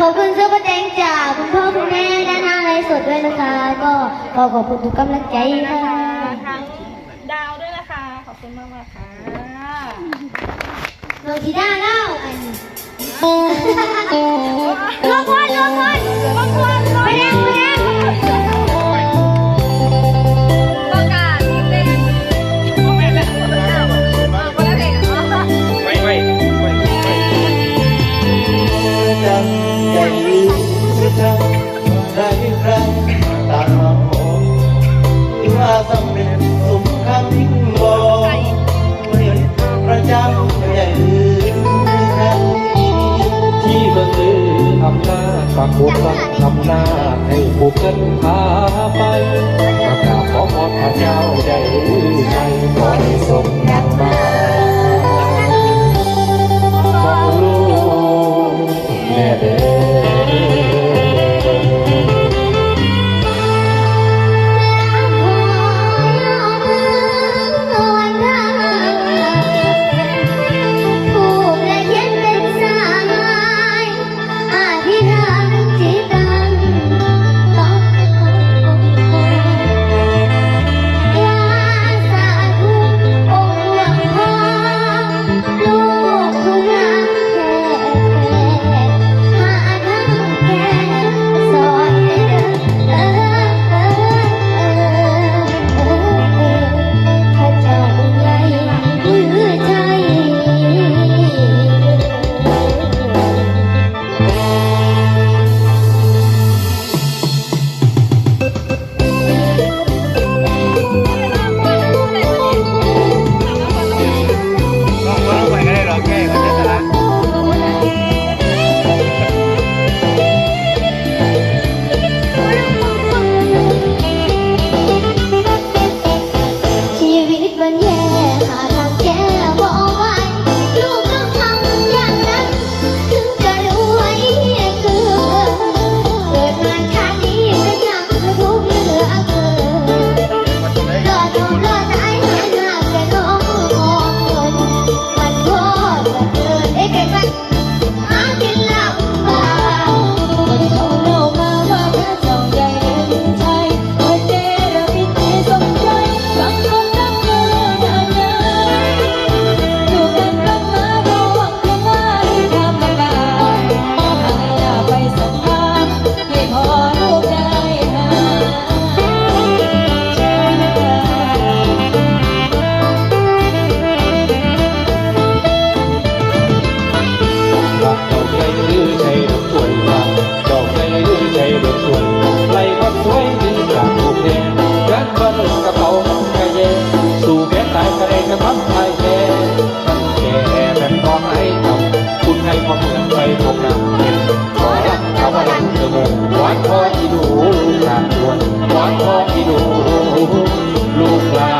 ขอบคุณซุปเปอร์แตงจากคุณพ่อคุณแม่ด้านหน้าไลฟ์สดด้วยนะคะ ก็ขอขอบคุณทุกกำลังใจค่ะทั้งดาวด้วยนะคะ ขอบคุณมากมากๆค่ะโนจิด้าเล่าอันลงคนลงคนลงคนไปแดงไปแด สำเร็จสมคำทิ้งบอกเมื่อพระเจ้าใหญ่ลืมใครที่มืองลืออำนาจปักหมุดปักอำนาจให้ผู้กันพาไปประกาศขอพรพระเจ้าได้รู้ให้สม ลูกหลานชวนหวานทองอีดูลูกหลาน